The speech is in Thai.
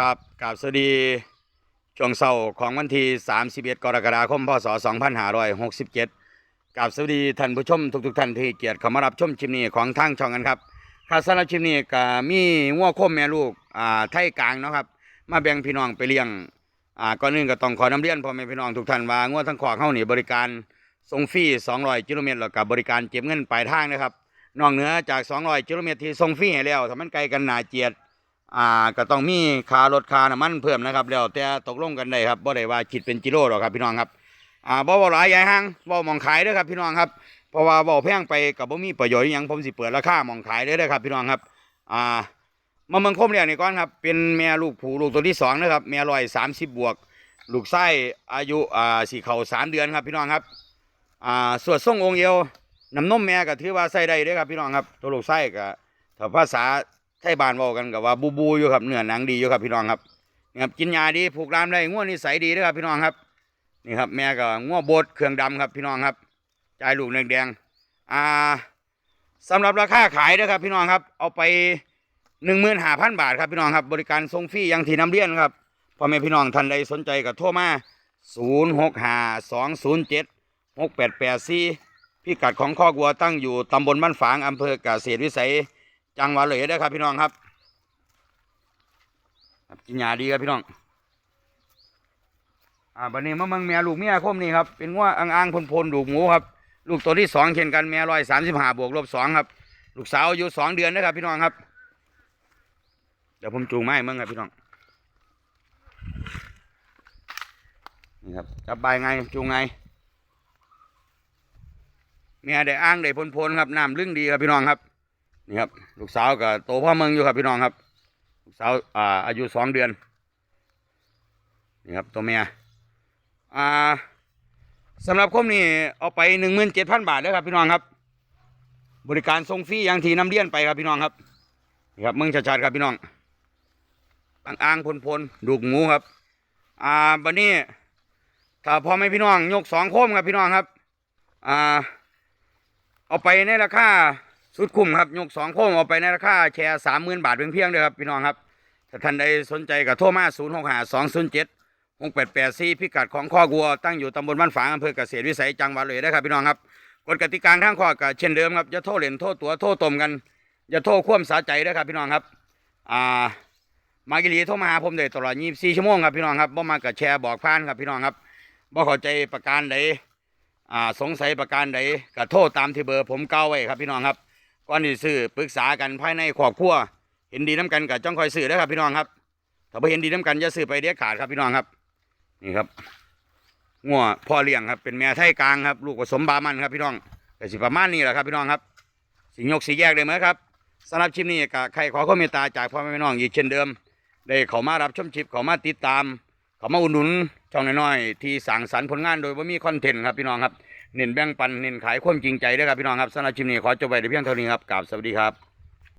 ครับกราบสวัสดีช่วงเช้าของวันที่ 31 กรกฎาคม พศ 2567กราบสวัสดีท่านผู้ชมทุกๆท่านที่เกียรติเข้ามารับชมชิมนี้ของทางช่องกันครับครับสำหรับชิมนี้ก็มีงัวโคมแม่ลูกอ่าไทยกลางเนาะครับ มาแบ่งพี่น้องไปเลี้ยงอ่าก่อนอื่นก็ต้องขอนำเรียนพ่อแม่พี่น้องทุกท่านว่างัวทั้งขอกเฮานี่บริการส่งฟรี200กิโลเมตรแล้วก็บริการเก็บเงินปลายทางนะครับนอกเหนือจาก 200กิโลเมตรที่ส่งฟรีให้แล้วถ้ามันไกลกันหนาเจียด อ่าก็ต้องมีค่ารถค่าน้ำมันเพิ่มนะครับแล้วแต่ตกลงกันได้ครับบ่ได้ว่าคิดเป็นกิโลหรอกครับพี่น้องครับอ่าบ่บ่หลายยายห้างบ่หมองขายด้อครับพี่น้องครับเพราะว่าบ่แพงไปก็บ่มีประโยชน์อหยังผมสิเปิดราคาหมองขายเลยเด้อครับ พี่น้องครับอ่ามาเมืองคมเรียกนี่ก่อนครับเป็นแม่ลูกผูลูกตัวที่สองนะครับแม่ร้อยสามสิบบวก ลูกไส้อายุอ่าสี่เข่าสามเดือนครับพี่น้องครับอ่าสวดทรงองค์เอวน้ำนมแม่ก็ถือว่าใส่ได้เด้อครับพี่น้องครับตัวลูกไส้ก็ถ้าภาษา ไทยบ้านเว้ากันกับว่าบูบูอยู่ครับเนื้อหนังดีอยู่ครับพี่น้องครับนี่ครับกินยาดีผูกรามได้ง่วนิสัยดีนะครับพี่น้องครับ นี่ครับ แม่ก็ง่วบดเครื่องดำครับพี่น้องครับจ่ายลูกแดงๆอ่าสำหรับราคาขายนะครับ พี่น้องครับ เอาไปหนึ่งหมื่นห้าพันบาทครับพี่น้องครับ บริการส่งฟรีอยังที่น้ำเลี้ยนครับพ่อแม่พี่น้องท่านใดสนใจก็โทรมาศูนย์หกห้าสองศูนย์เจ็ดหกแปดแปดสี่พิกัดของข้อกวัวตั้งอยู่ตำบลบ้านฝางอำเภอกเกษตรวิสัย จังหวัดเลยได้ครับ พี่น้องครับกินยาดีครับพี่น้องอ่าบันนี้มะมังแม่ลูกเมียคมนี่ครับเป็นว่าอ่างอ่างพลพลๆลูกหมูครับ ลูกตัวที่สองเช่นกันแม่ร้อยสามสิบห้าบวกลบสองครับ ลูกสาวอายุสองเดือนนะครับ พี่น้องครับ เดี๋ยวผมจูงไม้มึงครับพี่น้องนี่ครับจับบไงจูงไงเมียได้อ้างได้พลพลๆครับน้ำลึ่งดีครับพี่น้องครับ นี่ครับ ลูกสาวกับโตพ่อเมืองอยู่ครับพี่น้องครับ ลูกสาวอ่าอายุสองเดือน นี่ครับตัวเมียอ่าสำหรับคมนี่เอาไปหนึ่งหมื่นเจ็ดพันบาทเลยครับพี่น้องครับ บริการส่งฟรีอย่างทีน้ำเลี้ยนไปครับพี่น้องครับนี่ครับเมืองชัดๆครับพี่น้องอ่างๆพลดูกหมูครับ อ่าบันนี้ถ้าพอไม่พี่น้องยกสองโคมครับพี่น้องครับ อ่า เอาไปในราคา สุดคุ้มครับยกสองโค้งเอาไปในราคาแชร์สามหมื่นบาทเพียงเพียงๆเดียครับพี่น้องครับถ้าท่านใดสนใจก็โทรมาศูนย์หกห้าสองศูนย์เจ็ดหกแปดแปดสี่พิกัดของข้อกัวตั้งอยู่ตำบลบ้านฝางอำเภอเกษตรวิสัยจังหวัดเลยนะครับพี่น้องครับกฎกติกาทางข้อก็เช่นเดิมครับอย่าโทษเหรียญโทษตัวโทษตมกันอย่าโทษคว่ำสาใจนะครับพี่น้องครับอ่ามากิลีโทรมาหาผมได้ตลอด24ชั่วโมงครับพี่น้องครับบ่มากับแชร์บอกผ่านครับพี่น้องครับบ่เข้าใจประการใดอ่าสงสัยประการใดก็โทษตามที่เบอร์ผมเก้าไว้ครับพี่น้องครับ ก่อนที่ซื้อปรึกษากันภายในครอบครัวเห็นดีน้ำกันกับจ้องคอยซื้อนะครับ พี่น้องครับ ถ้าไม่เห็นดีน้ำกันอย่าซื้อไปเด็ดขาดครับพี่น้องครับ นี่ครับงัวพ่อเลี้ยงครับ เป็นแม่ไทยกลางครับ ลูกผสมบามันครับ พี่น้องแต่สิประมาณนี้แหละครับ พี่น้องครับ สิยกสีแยกเลยไหมครับสำหรับชิปนี้ก็ใครขอความเมตตาจากพ่อแม่พี่น้องอีกเช่นเดิม ได้เขามารับชมชิปเขามาติดตาม เขามาอุดหนุน ช่องน้อยๆที่สั่งสรรค์ผลงานโดยว่ามีคอนเทนต์ครับพี่น้องครับเน้นแบ่งปันเน้นขายความจริงใจด้วยครับพี่น้องครับสำหรับชิมนี้ขอจบไปในเพียงเท่านี้ครับกราบสวัสดีครับ